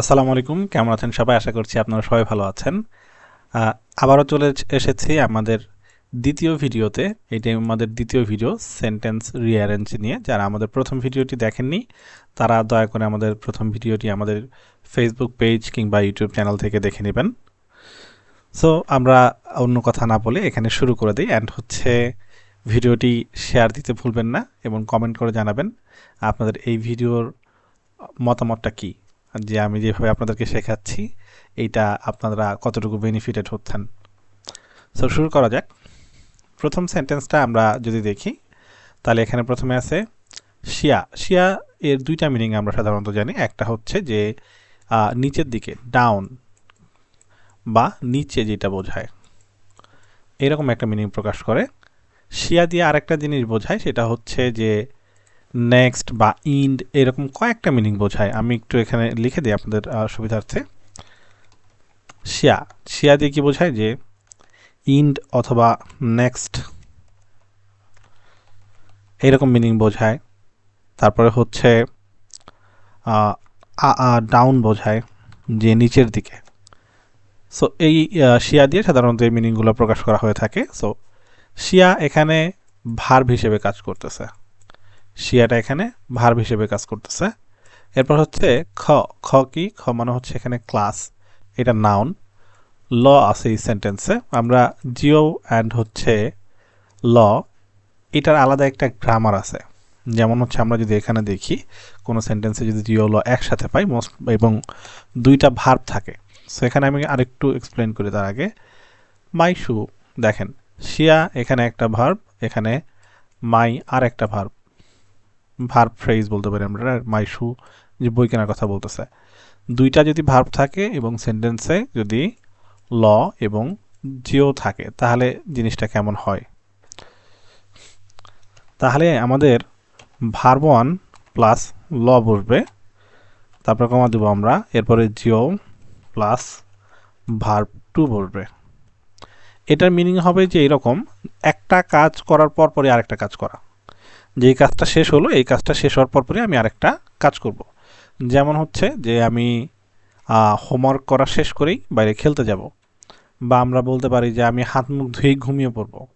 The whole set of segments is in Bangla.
আসসালামু আলাইকুম, কেমন আছেন সবাই? আশা করছি আপনারা সবাই ভালো আছেন। আবারও চলে এসেছি আমাদের দ্বিতীয় ভিডিওতে। এটি আমাদের দ্বিতীয় ভিডিও সেন্টেন্স রিঅ্যারেঞ্জ নিয়ে। যারা আমাদের প্রথম ভিডিওটি দেখেননি, তারা দয়া করে আমাদের প্রথম ভিডিওটি আমাদের ফেসবুক পেজ কিংবা ইউটিউব চ্যানেল থেকে দেখে নেবেন। সো আমরা অন্য কথা না বলে এখানে শুরু করে দিই অ্যান্ড হচ্ছে ভিডিওটি শেয়ার দিতে ভুলবেন না এবং কমেন্ট করে জানাবেন, আপনাদের এই ভিডিওর মতামতটা কী? যে আমি যেভাবে আপনাদেরকে শেখাচ্ছি, এইটা আপনারা কতটুকু বেনিফিটেড হচ্ছেন। সো শুরু করা যাক। প্রথম সেন্টেন্সটা আমরা যদি দেখি, তাহলে এখানে প্রথমে আছে, শিয়া। শিয়া এর দুইটা মিনিং আমরা সাধারণত জানি। একটা হচ্ছে যে নিচের দিকে ডাউন বা নিচে যেটা বোঝায়। এরকম একটা মিনিং প্রকাশ করে। শিয়া দিয়ে আরেকটা জিনিস বোঝায়, সেটা হচ্ছে যে নেক্সট বা ইন্ড এরকম কয়েকটা মিনিং বোঝায়। আমি একটু এখানে লিখে দিই আপনাদের সুবিধার্থে। শিয়া শিয়া দিয়ে কি বোঝায়? যে ইন্ড অথবা নেক্সট এরকম মিনিং বোঝায়। তারপরে হচ্ছে ডাউন বোঝায় যে নিচের দিকে। সো এই শিয়া দিয়ে সাধারণত এই মিনিংগুলো প্রকাশ করা হয়ে থাকে। সো শিয়া এখানে ভার্ব হিসেবে কাজ করতেছে। শিয়াটা এখানে ভার্ব হিসেবে কাজ করতেছে। এরপর হচ্ছে খ খ কি? খ মানে হচ্ছে এখানে ক্লাস এটা নাউন ল আছে এই সেন্টেন্সে আমরা জিও অ্যান্ড হচ্ছে ল, এটার আলাদা একটা গ্রামার আছে। যেমন হচ্ছে আমরা যদি এখানে দেখি, কোনো সেন্টেন্সে যদি জিও ল একসাথে পাই মোস্ট এবং দুইটা ভার্ব থাকে। সো এখানে আমি আরেকটু এক্সপ্লেন করি তার আগে। মাই শু দেখেন, শিয়া এখানে একটা ভার্ব এখানে মাই আর একটা ভার্ব ভার্ব ফ্রেজ বলতে পারি আমরা মাই শু যে বই কেনার কথা বলতেছে। দুইটা যদি ভার্ব থাকে এবং সেন্টেন্সে যদি ল এবং জিও থাকে, তাহলে জিনিসটা কেমন হয়? তাহলে আমাদের ভার্ব ওয়ান প্লাস ল বসবে। তারপরে কমা দেবো আমরা, এরপরে জিও প্লাস ভার্ব টু বসবে। এটার মিনিং হবে যে এরকম, একটা কাজ করার পর পরে আরেকটা কাজ করা। যেই কাজটা শেষ হলো, এই কাজটা শেষ হওয়ার পর পরে আমি আরেকটা কাজ করব। যেমন হচ্ছে যে আমি হোমওয়ার্ক করা শেষ করেই বাইরে খেলতে যাব। বা আমরা বলতে পারি যে আমি হাত মুখ ধুয়েই ঘুমিয়ে পড়ব।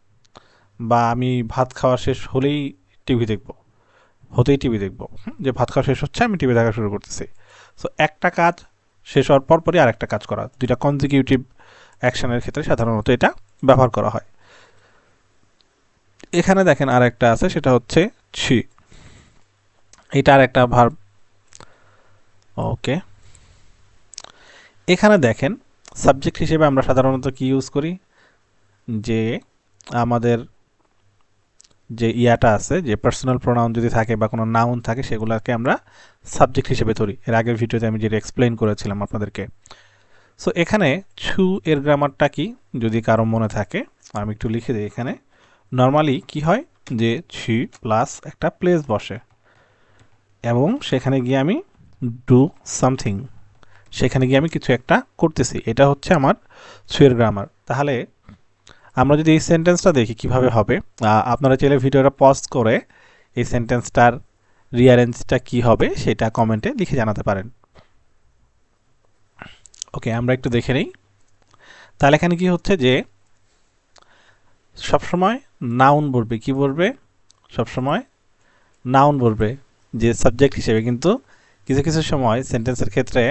বা আমি ভাত খাওয়া শেষ হলেই টিভি দেখব। হতেই টিভি দেখব। যে ভাত খাওয়া শেষ হচ্ছে, আমি টিভি দেখা শুরু করতেছি। সো একটা কাজ শেষ হওয়ার পর পরই আরেকটা কাজ করা। দুইটা কনজিকিউটিভ অ্যাকশনের ক্ষেত্রে সাধারণত এটা ব্যবহার করা হয়। এখানে দেখেন আর একটা আছে, সেটা হচ্ছে ছি। এটা আর একটা ভার্ব ওকে। এখানে দেখেন সাবজেক্ট হিসেবে আমরা সাধারণত কি ইউজ করি? যে আমাদের যে ইয়াটা আছে, যে পার্সোনাল প্রোনাউন যদি থাকে বা কোনো নাউন থাকে, সেগুলোকে আমরা সাবজেক্ট হিসেবে ধরি। এর আগের ভিডিওতে আমি যেটা এক্সপ্লেন করেছিলাম আপনাদেরকে। সো এখানে ছু এর গ্রামারটা কি? যদি কারও মনে থাকে, আমি একটু লিখে দিই এখানে। নর্মালি কি হয়? যে ছি প্লাস একটা প্লেস বসে। এবং সেখানে গিয়ে আমি ডু সামথিং সেখানে গিয়ে আমি কিছু একটা করতেছি। এটা হচ্ছে আমার ছুয়ের গ্রামার তাহলে আমরা যদি এই সেন্টেন্সটা দেখি কীভাবে হবে আপনারা চাইলে ভিডিওটা পজ করে এই সেন্টেন্সটার রিয়ারেঞ্জটা কি হবে সেটা কমেন্টে লিখে জানাতে পারেন। ওকে, আমরা একটু দেখে নিই। তাহলে এখানে কি হচ্ছে যে সবসময় নাউন বলবে, কি বলবে? সবসময় নাউন বলবে, যে সাবজেক্ট হিসেবে কিন্তু কিছু কিছু সময় সেন্টেন্সের ক্ষেত্রে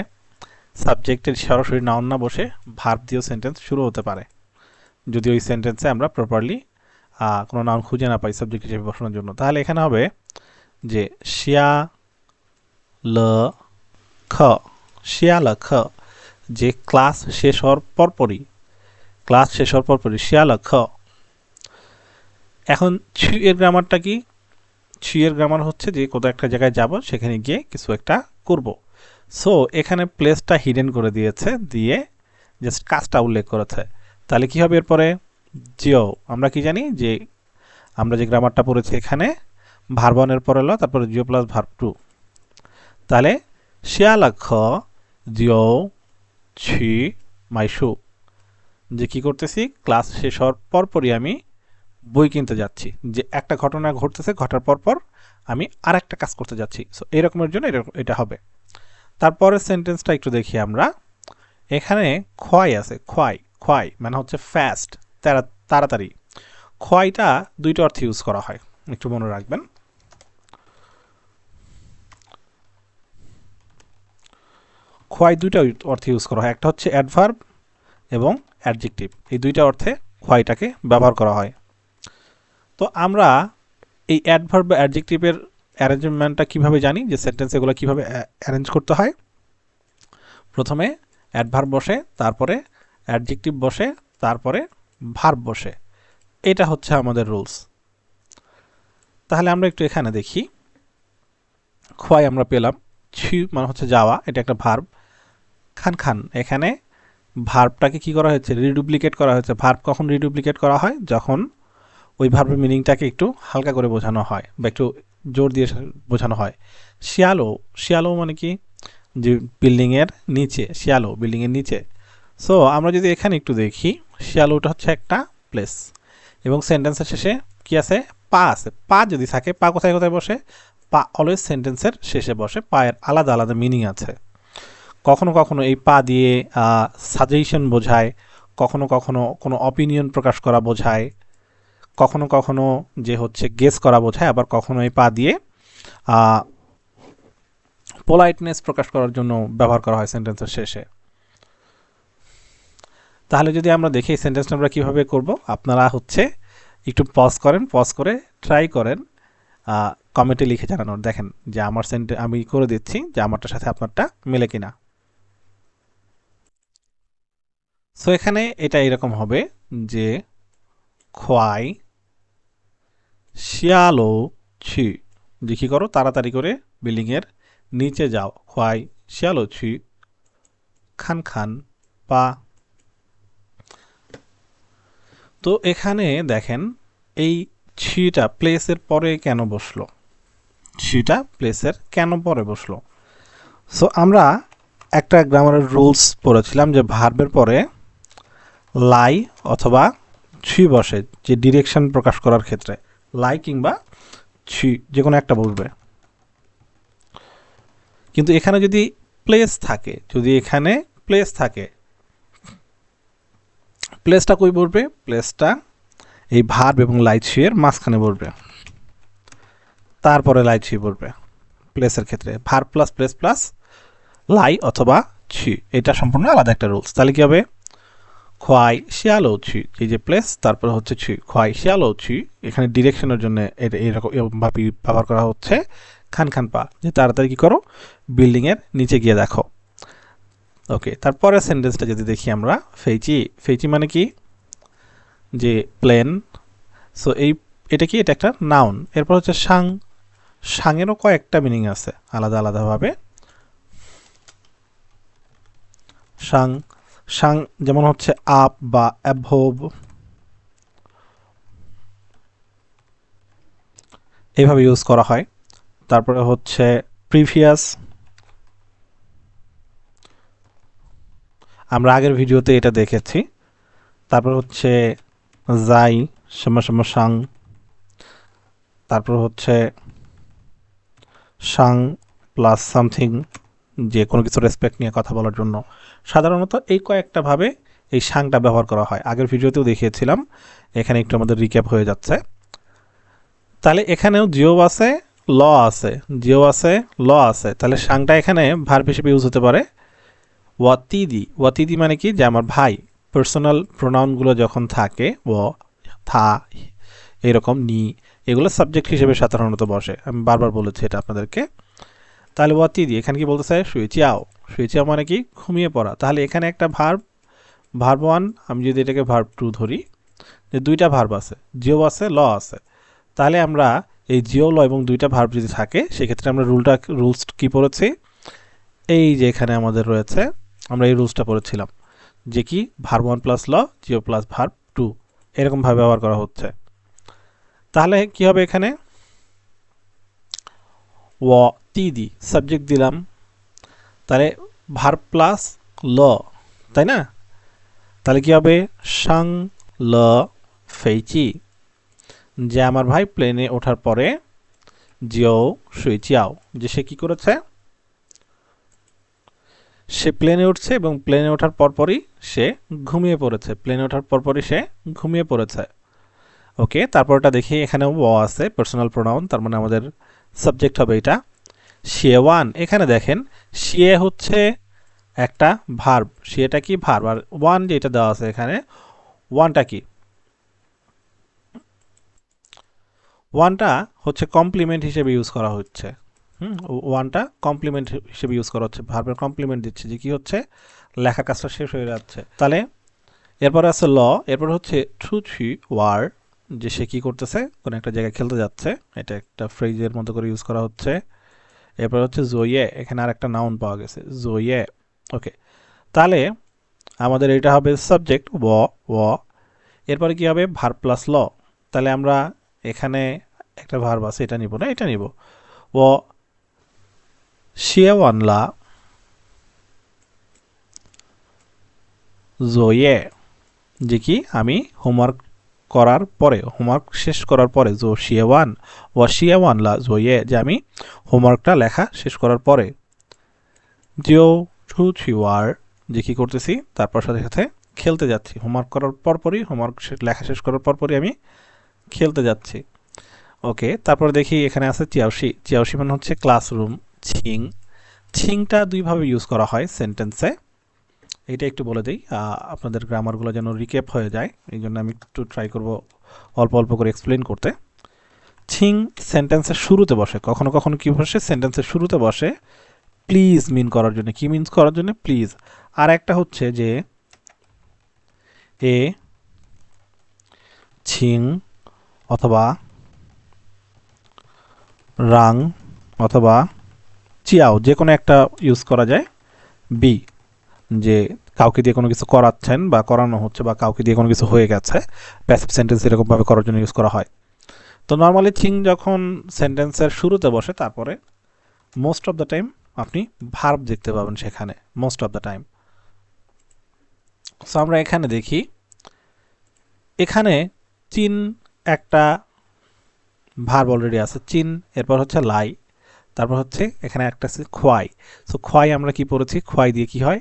সাবজেক্টের সরাসরি নাউন না বসে ভার্ব দিয়েও সেন্টেন্স শুরু হতে পারে। যদি ওই সেন্টেন্সে আমরা প্রপারলি কোনো নাউন খুঁজে না পাই সাবজেক্ট হিসেবে বসানোর জন্য। তাহলে এখানে হবে যে শিয়া ল খ, শিয়া ল খ, যে ক্লাস শেষ হওয়ার পরপরই ক্লাস শেষ হওয়ার পরপরই শিয়া ল খ এখন ছি এর গ্রামারটা কি? ছি এর গ্রামার হচ্ছে যে কোথাও একটা জায়গায় যাব, সেখানে গিয়ে কিছু একটা করব। সো এখানে প্লেসটা হিডেন করে দিয়েছে, দিয়ে জাস্ট কাজটা উল্লেখ করেছে। তাহলে কি হবে এরপরে? জিও আমরা কি জানি? যে আমরা যে গ্রামারটা পড়েছি এখানে ভার্বনের পরে ল তারপরে জিও প্লাস ভার্ব টু তাহলে শিয়ালাক্ষ জিও ছি মাইশু যে কি করতেছি? ক্লাস শেষ হওয়ার পরপরই আমি বই কিনতে যাচ্ছি। যে একটা ঘটনা ঘটতেছে, ঘটার পর পর আমি আর একটা কাজ করতে যাচ্ছি। সো এরকমের জন্য এটা হবে। তারপরের সেন্টেন্সটা একটু দেখি আমরা। এখানে খোয়াই আছে, খোয়াই খোয়াই মানে হচ্ছে ফ্যাস্ট তারা তাড়াতাড়ি। খোয়াইটা দুইটা অর্থে ইউজ করা হয়। একটু মনে রাখবেন। খোয়াই দুইটা অর্থে ইউজ করা হয়। একটা হচ্ছে অ্যাডভার্ব এবং অ্যাডজেক্টিভ এই দুইটা অর্থে খোয়াইটাকে ব্যবহার করা হয়। তো আমরা এই অ্যাডভার্ব বা অ্যাডজেক্টিভের অ্যারেঞ্জমেন্টটা কীভাবে জানি? যে সেন্টেন্স এগুলো কীভাবে অ্যারেঞ্জ করতে হয়? প্রথমে অ্যাডভার্ব বসে, তারপরে অ্যাডজেক্টিভ বসে, তারপরে ভার্ব বসে। এটা হচ্ছে আমাদের রুলস তাহলে আমরা একটু এখানে দেখি। খোয়াই আমরা পেলাম। ছি মানে হচ্ছে যাওয়া, এটা একটা ভার্ব খান খান, এখানে ভার্বটাকে কি করা হয়েছে? রিডুপ্লিকেট করা হয়েছে। ভার্ব কখন রিডুপ্লিকেট করা হয়? যখন ওই ভার্বের মিনিংটাকে একটু হালকা করে বোঝানো হয় বা একটু জোর দিয়ে বোঝানো হয়। শিয়ালো শিয়ালো মানে কি? যে বিল্ডিংয়ের নিচে শিয়ালো বিল্ডিংয়ের নিচে। সো আমরা যদি এখানে একটু দেখি, শিয়ালোটা হচ্ছে একটা প্লেস এবং সেন্টেন্সের শেষে কি আছে? পা আছে। পা যদি থাকে, পা কোথায় কোথায় বসে? পা অলওয়েজ সেন্টেন্সের শেষে বসে। পায়ের আলাদা আলাদা মিনিং আছে। কখনো কখনো এই পা দিয়ে সাজেশন বোঝায়। কখনো কখনো কোনো অপিনিয়ন প্রকাশ করা বোঝায়। কখনো কখনো যে হচ্ছে গেস করা বোঝায়, আবার কখনো এই পা দিয়ে পোলাইটনেস প্রকাশ করার জন্য ব্যবহার করা হয় সেন্টেন্সের শেষে। তাহলে যদি আমরা দেখি সেন্টেন্সটা আমরা কীভাবে করব, আপনারা হচ্ছে একটু পজ করেন পজ করে ট্রাই করেন কমেন্টে লিখে জানানোর দেখেন যে আমার সেন্টে আমি করে দিচ্ছি যে আমারটার সাথে আপনারটা মেলে কিনা। সো এখানে এটা এরকম হবে যে, খোয়াই শিয়ালো ছি দেখি করো, তাড়াতাড়ি করে বিল্ডিংয়ের নিচে যাও। খোয়াই শিয়ালো ছি খান খান, পা। তো এখানে দেখেন, এই ছিটা প্লেসের পরে কেন বসল? ছিটা প্লেসের কেন পরে বসল? সো আমরা একটা গ্রামারের রুলস পড়েছিলাম যে ভার্বের পরে লাই অথবা ছি বসে, যে ডিরেকশন প্রকাশ করার ক্ষেত্রে। লাই কিংবা ছি যে কোনো একটা বসবে কিন্তু এখানে যদি প্লেস থাকে, যদি এখানে প্লেস থাকে প্লেসটা কই বলবে? প্লেসটা এই ভার্ব এবং লাইটের মাঝখানে বলবে। তারপরে লাইট ছি বলবে। প্লেসের ক্ষেত্রে ভার প্লাস প্লেস প্লাস লাই অথবা ছি, এটা সম্পূর্ণ আলাদা একটা রুলস তাহলে কী হবে? খোয়াই শিয়ালো ছি এই যে প্লেস তারপরে হচ্ছে ছি খোয়াই শিয়ালো ছি এখানে ডিরেকশনের জন্য এটা এরকম ভাবে ব্যবহার করা হচ্ছে খান খান পা। যে তাড়াতাড়ি কী করো বিল্ডিংয়ের নিচে গিয়ে দেখো। ওকে তারপরে সেন্টেন্সটা যদি দেখি আমরা ফেইচি ফেইচি মানে কি? যে প্লেন সো এই, এটা কি? এটা একটা নাউন এরপর হচ্ছে সাং। সাংয়েরও কয়েকটা মিনিং আছে, আলাদা আলাদাভাবে। সাং। সাং যেমন হচ্ছে আপ বা অ্যাভোভ। এইভাবে ইউজ করা হয়। তারপরে হচ্ছে প্রিভিয়াস। আমরা আগের ভিডিওতে এটা দেখেছি। তারপর হচ্ছে যাই সময় সাং। তারপর হচ্ছে সাং প্লাস সামথিং। যে কোনো কিছু রেসপেক্ট নিয়ে কথা বলার জন্য। সাধারণত এই কয়েকটা ভাবে এই সাংটা ব্যবহার করা হয়। আগের ভিডিওতেও দেখিয়েছিলাম। এখানে একটু আমাদের রিক্যাপ হয়ে যাচ্ছে। তাহলে এখানেও জিও আছে, ল আছে। জিও আছে, ল আছে। তাহলে সাংটা এখানে ভার্ব হিসেবে ইউজ হতে পারে। ওয়াতিদি। ওয়াতিদি মানে কি? যে আমার ভাই। পার্সোনাল প্রোনাউনগুলো যখন থাকে, ও, থা, এরকম, নি, এগুলো সাবজেক্ট হিসেবে সাধারণত বসে। আমি বারবার বলেছি এটা আপনাদেরকে। তাহলে ওয়াতিদি এখানে কি বলতে চাই শুয়েচিয়াও শুয়েচিয়াও মানে কি? ঘুমিয়ে পড়া। তাহলে এখানে একটা ভার্ব ভার্ব ওয়ান আমি যদি এটাকে ভার্ব টু ধরি, যে দুইটা ভার্ব আছে জিও আছে ল আছে। তাহলে আমরা এই জিও ল এবং দুইটা ভার্ব যদি থাকে, সেক্ষেত্রে আমরা রুলটা রুলস কী পড়েছি? এই যে এখানে আমাদের রয়েছে, আমরা এই রুলসটা পড়েছিলাম। যে কি? ভার্ব ওয়ান প্লাস ল জিও প্লাস ভার্ব টু এরকমভাবে ব্যবহার করা হচ্ছে। তাহলে কি হবে এখানে? ও তি দি সাবজেক্ট দিলাম। তাহলে ভার্ব প্লাস ল, তাই না? তাহলে কি হবে? সাং ল ফেইচি। যে আমার ভাই প্লেনে ওঠার পরে জিও সুইচিয়াও যে সে কি করেছে? সে প্লেনে উঠছে এবং প্লেনে ওঠার পরপরই সে ঘুমিয়ে পড়েছে। প্লেনে ওঠার পরপরই সে ঘুমিয়ে পড়েছে। ওকে তারপরটা দেখি এখানে ও আছে পার্সোনাল প্রোনাউন তার মানে আমাদের সাবজেক্ট হবে এটা। শিয়ে ওয়ান এখানে দেখেন শিয়ে হচ্ছে একটা ভার্ব শিয়েটা কি? ভার্ব আর ওয়ান যেটা দেওয়া আছে এখানে ওয়ানটা কি? ওয়ানটা হচ্ছে কমপ্লিমেন্ট হিসেবে ইউজ করা হচ্ছে। হুম ওয়ানটা কমপ্লিমেন্ট হিসেবে ইউজ করা হচ্ছে। ভার্বের কমপ্লিমেন্ট দিচ্ছে যে কি হচ্ছে? লেখা কাজটা শেষ হয়ে যাচ্ছে। তাহলে, এরপরে আছে ল এরপর হচ্ছে টু থ্রি ওয়ার যে সে কী করতেছে? কোনো একটা জায়গায় খেলতে যাচ্ছে। এটা একটা ফ্রিজের মতো করে ইউজ করা হচ্ছে। এরপর হচ্ছে জোয়ে এখানে আর একটা নাউন পাওয়া গেছে। জইয়ে ওকে তাহলে আমাদের এটা হবে সাবজেক্ট ও ও এরপরে কি হবে? ভার প্লাস ল তাহলে আমরা এখানে একটা ভার্ব আছে, এটা নিব না, এটা নিব। ও শিয়াওয়ানলা জোয়ে যে কি? আমি হোমওয়ার্ক করার পরে হোমওয়ার্ক শেষ করার পরে, জো শিয়াওয়ান ও শিয়াওয়ানলা জয়ে যে আমি হোমওয়ার্কটা লেখা শেষ করার পরে। জিও টু থ্রি ওয়ার, যে কী করতেছি, তারপর সাথে সাথে খেলতে যাচ্ছি। হোমওয়ার্ক করার পরপরই হোমওয়ার্ক লেখা শেষ করার পরপরই আমি খেলতে যাচ্ছি। ওকে, তারপর দেখি এখানে আছে চিয়াওশি। চিয়াওশি মানে হচ্ছে ক্লাসরুম ছিং। ছিংটা দুইভাবে ইউজ করা হয় সেন্টেন্সে এটা একটু বলে দিই। আপনাদের গ্রামারগুলো যেন রিকেপ হয়ে যায়, এই জন্য আমি একটু ট্রাই করব অল্প অল্প করে এক্সপ্লেন করতে। ছিং সেন্টেন্সের শুরুতে বসে, কখনো কখনো কী বসে? সেন্টেন্সের শুরুতে বসে প্লিজ মিন করার জন্য। কি মিনস করার জন্য? প্লিজ আর একটা হচ্ছে যে, এ, ছিং অথবা রাং অথবা চিয়াও, যে কোনো একটা ইউজ করা যায়। বি যে কাউকে দিয়ে কোনো কিছু করাচ্ছেন বা করানো হচ্ছে বা কাউকে দিয়ে কোনো কিছু হয়ে গেছে প্যাসিভ সেন্টেন্স এরকমভাবে করার জন্য ইউজ করা হয়। তো নর্মালি থিং যখন সেন্টেন্সের শুরুতে বসে, তারপরে মোস্ট অফ দ্য টাইম আপনি ভার্ব দেখতে পাবেন সেখানে most of the time so আমরা এখানে দেখি, এখানে চিন একটা ভার্ব অলরেডি আছে, চিন, এরপর হচ্ছে লাই, তারপর হচ্ছে এখানে একটা আছে খোয়াই। সো খোয়াই আমরা কি পড়েছি? খোয়াই দিয়ে কি হয়?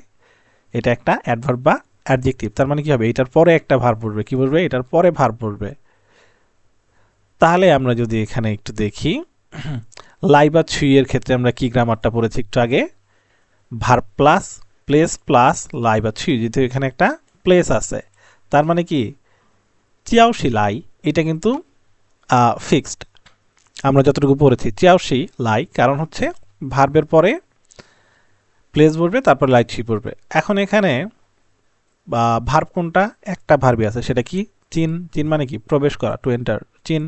এটা একটা অ্যাডভার্ব বা অ্যাডজেক্টিভ তার মানে কি হবে? এটার পরে একটা ভার্ব পড়বে, কি বলবে? এটার পরে ভার্ব পড়বে। তাহলে আমরা যদি এখানে একটু দেখি, লাই বা ছুই ক্ষেত্রে আমরা কি গ্রামারটা পড়েছি একটু আগে? ভার প্লাস প্লেস প্লাস লাই বা ছুই, যেহেতু এখানে একটা প্লেস আছে। তার মানে কি? চিয়াওশি লাই, এটা কিন্তু ফিক্সড আমরা যতটুকু পড়েছি চিয়াওশি লাই, কারণ হচ্ছে ভার্বের পরে প্লেস বলবে তারপর লাইট ছি পড়বে এখন এখানে, বা ভার্ব কোনটা? একটা ভার্বই আছে, সেটা কি? চিন চিন মানে কি? প্রবেশ করা টু এন্টার চিন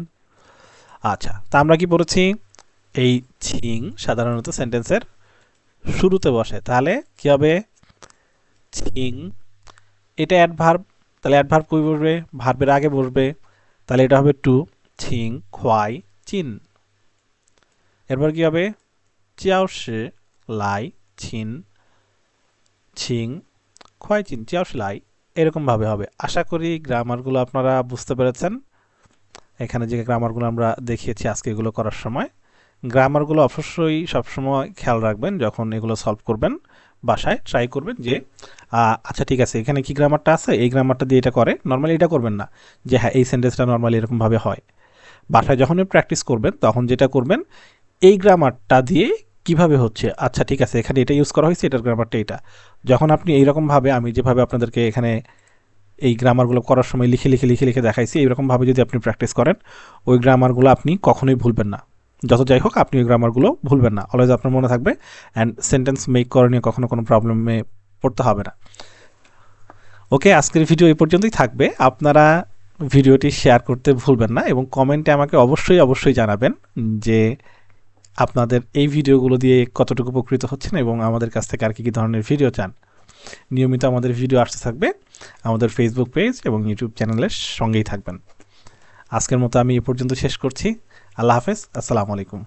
আচ্ছা তা আমরা কি পড়েছি? এই ছিং সাধারণত সেন্টেন্সের শুরুতে বসে। তাহলে কি হবে? ছিং, এটা অ্যাড অ্যাডভার্ব তাহলে অ্যাডভার্ব কই বসবে ভার্বের আগে বসবে তাহলে এটা হবে টু ছিং, খোয়াই চিন এরপর কি হবে? চিয়াও শি লাই ছিন, ছিং খোয়াই চিন চিয়াও শি লাই এরকমভাবে হবে। আশা করি গ্রামারগুলো আপনারা বুঝতে পেরেছেন। এখানে যে গ্রামারগুলো আমরা দেখিয়েছি আজকে এগুলো করার সময়, গ্রামারগুলো অবশ্যই সবসময় খেয়াল রাখবেন যখন এগুলো সলভ করবেন, বাসায় ট্রাই করবেন যে আচ্ছা ঠিক আছে, এখানে কি গ্রামারটা আছে? এই গ্রামারটা দিয়ে এটা করে। নর্মালি এটা করবেন না যে হ্যাঁ এই সেন্টেন্সটা নর্মালি এরকমভাবে হয়। বাসায় যখনই প্র্যাকটিস করবেন, তখন যেটা করবেন, এই গ্রামারটা দিয়ে কীভাবে হচ্ছে? আচ্ছা ঠিক আছে, এখানে এটা ইউজ করা হয়েছে, এটার গ্রামারটা এটা। যখন আপনি এইরকমভাবে আমি যেভাবে আপনাদেরকে এখানে এই গ্রামারগুলো করার সময় লিখে লিখে লিখে লিখে দেখাইছি, এইরকমভাবে যদি আপনি প্র্যাকটিস করেন, ওই গ্রামারগুলো আপনি কখনোই ভুলবেন না। যত যাই হোক, আপনি ওই গ্রামারগুলো ভুলবেন না। অলওয়েজ আপনার মনে থাকবে অ্যান্ড সেন্টেন্স মেক করা নিয়ে কখনো কোনো প্রবলেমে পড়তে হবে না। ওকে আজকের ভিডিও এই পর্যন্তই থাকবে। আপনারা ভিডিওটি শেয়ার করতে ভুলবেন না এবং কমেন্টে আমাকে অবশ্যই অবশ্যই জানাবেন যে আপনাদের এই ভিডিওগুলো দিয়ে কতটুকু উপকৃত হচ্ছেন এবং আমাদের কাছ থেকে আর কী কী ধরনের ভিডিও চান? নিয়মিত আমাদের ভিডিও আসতে থাকবে আমাদের ফেসবুক পেজ এবং ইউটিউব চ্যানেলের সঙ্গেই থাকবেন। আজকের মতো আমি এ পর্যন্ত শেষ করছি। আল্লাহ হাফেজ। আসসালামু আলাইকুম।